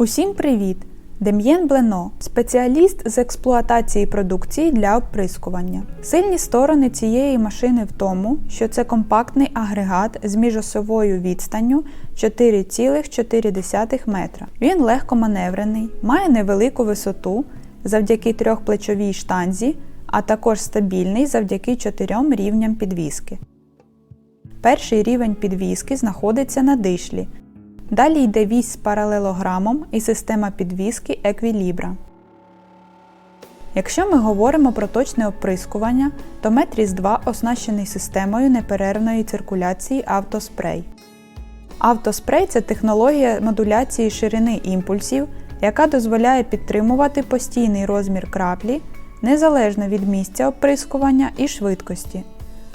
Усім привіт! Дем'єн Блено, спеціаліст з експлуатації продукції для оприскування. Сильні сторони цієї машини в тому, що це компактний агрегат з міжосовою відстанню 4,4 метра. Він легкоманеврений, має невелику висоту завдяки трьохплечовій штанзі, а також стабільний завдяки чотирьом рівням підвіски. Перший рівень підвіски знаходиться на дишлі. Далі йде вісь з паралелограмом і система підвіски Еквілібра. Якщо ми говоримо про точне оприскування, то Метріс 2 оснащений системою неперервної циркуляції автоспрей. Автоспрей це технологія модуляції ширини імпульсів, яка дозволяє підтримувати постійний розмір краплі незалежно від місця оприскування і швидкості.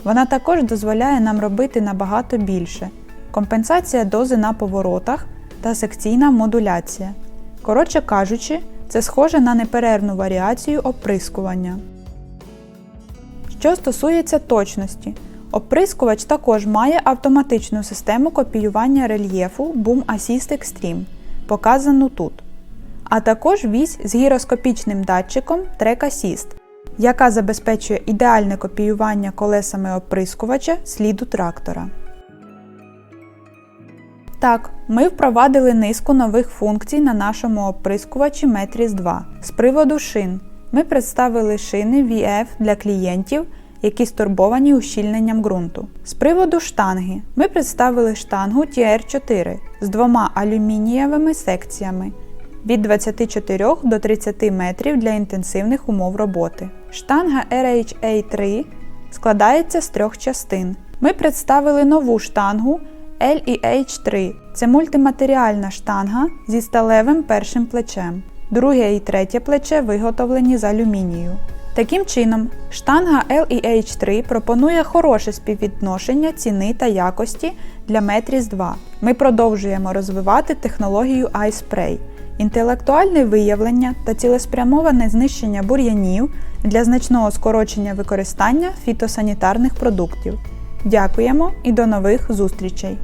Вона також дозволяє нам робити набагато більше компенсація дози на поворотах та секційна модуляція. Коротше кажучи, це схоже на неперервну варіацію оприскування. Що стосується точності, оприскувач також має автоматичну систему копіювання рельєфу Boom Assist Extreme, показану тут, а також вісь з гіроскопічним датчиком Track Assist, яка забезпечує ідеальне копіювання колесами оприскувача сліду трактора. Так, ми впровадили низку нових функцій на нашому оприскувачі Metris 2. З приводу шин. Ми представили шини VF для клієнтів, які стурбовані ущільненням ґрунту. З приводу штанги. Ми представили штангу TR4 з двома алюмінієвими секціями від 24 до 30 метрів для інтенсивних умов роботи. Штанга RHA3 складається з трьох частин. Ми представили нову штангу LEH3 це мультиматеріальна штанга зі сталевим першим плечем. Друге і третє плече виготовлені з алюмінію. Таким чином, штанга LEH3 пропонує хороше співвідношення ціни та якості для Metris 2. Ми продовжуємо розвивати технологію iSpray, інтелектуальне виявлення та цілеспрямоване знищення бур'янів для значного скорочення використання фітосанітарних продуктів. Дякуємо і до нових зустрічей!